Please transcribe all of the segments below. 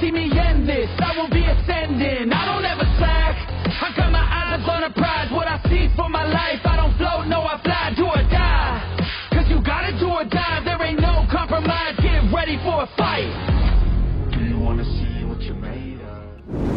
see me end this. I will be ascending. I don't ever slack. I got my eyes on a prize. What I see for my life. I don't float, no, I fly. Do or die. Cause you gotta do or die. There ain't no compromise. Get ready for a fight. Do you wanna see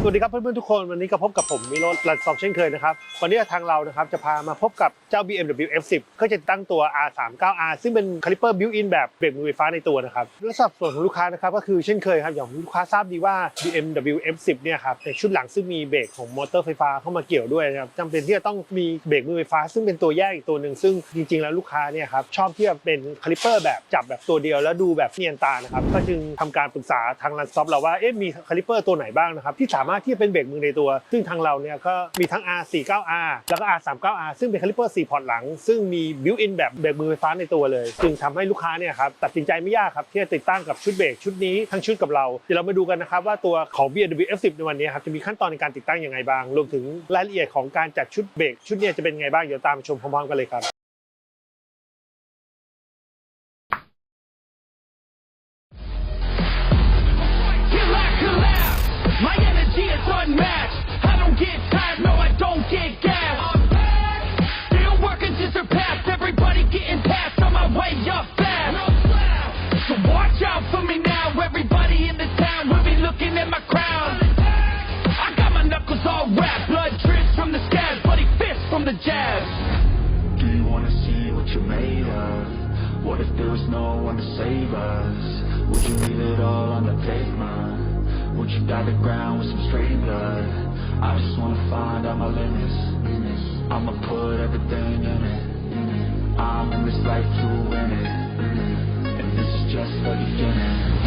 สวัสดีครับเพื่อนๆทุกคนวันนี้ก็พบกับผมมิโรจน์ลันซอบเช่นเคยนะครับวันนี้ทางเรานะครับจะพามาพบกับเจ้า BMW F10 ก็จะตั้งตัว R39R ซึ่งเป็นคาลิเปอร์บิวอินแบบเบรกมือไฟฟ้าในตัวนะครับและสับส่วนของลูกค้านะครับก็คือเช่นเคยครับอย่างลูกค้าทราบดีว่า BMW F10 เนี่ยครับในชุดหลังซึ่งมีเบรกของมอเตอร์ไฟฟ้าเข้ามาเกี่ยวด้วยนะครับจำเป็นที่จะต้องมีเบรกมือไฟฟ้า ซึ่งเป็นตัวแยกอีกตัวหนึ่งซึ่งจริงๆ แล้วลูกค้าเนี่ยครับชอบที่จะเป็นคาลิเปอร์แบบจับแบบตัวเดียวแล้วดูแบบเนียนตานะครับก็จึงทำการปรึกษาทางลันซอฟเราว่าเอ๊ะมีคาลิเปอร์ตัวไหนบ้างนะครับที่สามารถที่จะเป็นเบรกมือในตัว ซึ่งทางเราเนี่ยก็มีทั้ง R49R แล้วก็ R39R ซึ่งเป็นคาลิเปอร์4พอร์ตหลัง ซึ่งมีบิวอินแบบเบรกมือไฟฟ้าในตัวเลย จึงทำให้ลูกค้าเนี่ยครับตัดสินใจไม่ยากครับที่จะติดตั้งกับชุดเบรกชุดนี้ทั้งชุดกับเราเดี๋ยวเรามาดูกันนะครับว่าตัวของ BMW F10 ในวันนี้ครับจะมีขั้นตอนในการติดตั้งยังไงบ้าง รวมถึงรายละเอียดของการจัดชุดเบรกชุดนี้จะเป็นไงบ้างเดี๋ยวตามชมพร้อมๆกันเลยครับ the jabs. Do you wanna see what you're made of? What if there was no one to save us? Would you leave it all on the pavement? Would you dye the ground with some stray blood? I just wanna find out my limits. I'ma put everything in it. I'm in this life to win it. And this is just the beginning.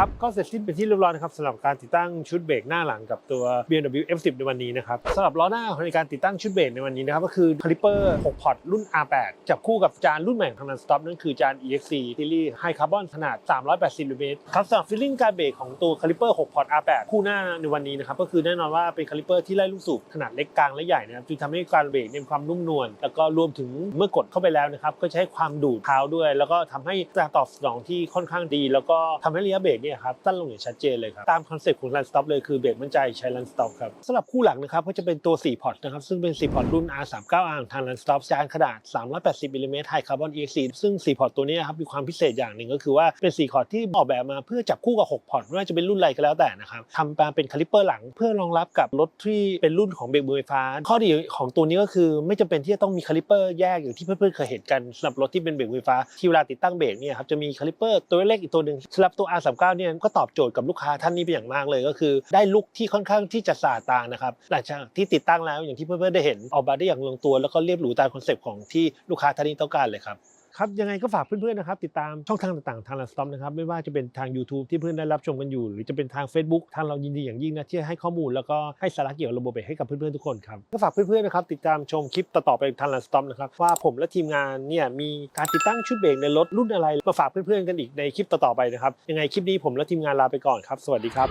ครับก็เสร็จสิ้นเป็นที่เรียบร้อยนะครับสำหรับการติดตั้งชุดเบรกหน้าหลังกับตัว BMW F10 ในวันนี้นะครับสำหรับล้อหน้าในการติดตั้งชุดเบรกในวันนี้นะครับก็คือคาลิเปอร์6พอร์ตรุ่น R8 จับคู่กับจานรุ่นใหม่ของทางนันสต็อปนั่นคือจาน EXC ซีรีส์ไฮคาร์บอนขนาด 380มิลลิเมตรครับสำหรับฟีลลิ่งการเบรกของตัวคาลิเปอร์6พอร์ต R8 คู่หน้าในวันนี้นะครับก็คือแน่นอนว่าเป็นคาลิเปอร์ที่ไล่ลูกสูบขนาดเล็กกลางและใหญ่นะครับจึงทำให้การเบรกมีความนุ่มนวลแล้วก็รวมถึงเมื่อกดเข้าไปแล้วนะครับก็ให้ความดูดเท้าด้วย แล้วก็ทำให้การตอบสนองที่ค่อนข้างดี แล้วก็ทำให้ระยะเบรกเนี่ยครับสั้นลงอย่างชัดเจนเลยครับตามคอนเซ็ปต์ของ Run Stop เลยคือเบรกมั่นใจใช้ Run Stop ครับสำหรับคู่หลังนะครับก็จะเป็นตัว4พอร์ตนะครับซึ่งเป็น4พอร์ตรุ่น R39R ของทาง Run Stop จานขนาด 380มิลลิเมตรไฮคาร์บอน EXC ซึ่ง4พอร์ตตัวนี้ครับมีความพิเศษอย่างหนึ่งก็คือว่าเป็น4พอร์ตที่ออกแบบมาเพื่อจับคู่กับ6พอร์ตไม่ว่าจะเป็นรุ่นอะไรก็แล้วแต่นะครับทำมาเป็นคาลิปเปอร์หลังเพื่อรองรับกับรถที่เป็นรุ่นของเบรกมือไฟฟ้า ข้อดีของตัวนี้ก็คือไม่จำเป็นที่จะต้องมีคาลิปเปอร์แยกอย่างที่เพื่อนๆเคยเห็นกันสำหรับรถที่เป็นเบรกมือไฟฟ้าที่เวลาติดตั้งเบรกเนี่ยครับจะมีคาลิปเปอร์ตัวเล็กอีกตัวหนึ่งสำหรับตัว R39 เนี่ยก็ตอบโจทย์กับลูกค้าท่านนี้เป็นอย่างมากเลยก็คือ ได้ลุกที่ค่อนข้างที่จะสะอาดตานะครับหลังจากที่ติดตั้งแล้วอย่างที่เพื่อนๆได้เห็นออกมาได้อย่างลงตัว แล้วก็เรียบหรูตามคอนเซปต์ของที่ลูกค้าท่านนี้ต้องการเลยครับ ครับยังไงก็ฝากเพื่อนๆนะครับติดตามช่องทางต่างๆทางลันสต็อปนะครับไม่ว่าจะเป็นทาง YouTube ที่เพื่อนได้รับชมกันอยู่ หรือจะเป็นทาง Facebook ทางเรายินดีอย่างยิ่งนะที่ให้ข้อมูลแล้วก็ให้สาระเกี่ยวกับระบบเบรกให้กับเพื่อนๆทุกคนครับก็ฝากเพื่อนๆนะครับติดตามชมคลิปต่อๆไปทางลันสต็อปนะครับว่าผมและทีมงานเนี่ยมีการติดตั้งชุดเบรกในรถรุ่นอะไรมาฝากเพื่อนๆกันอีกในคลิปต่อๆไปนะครับยังไงคลิปนี้ผมและทีมงานลาไปก่อนครับ สวัสดีครับ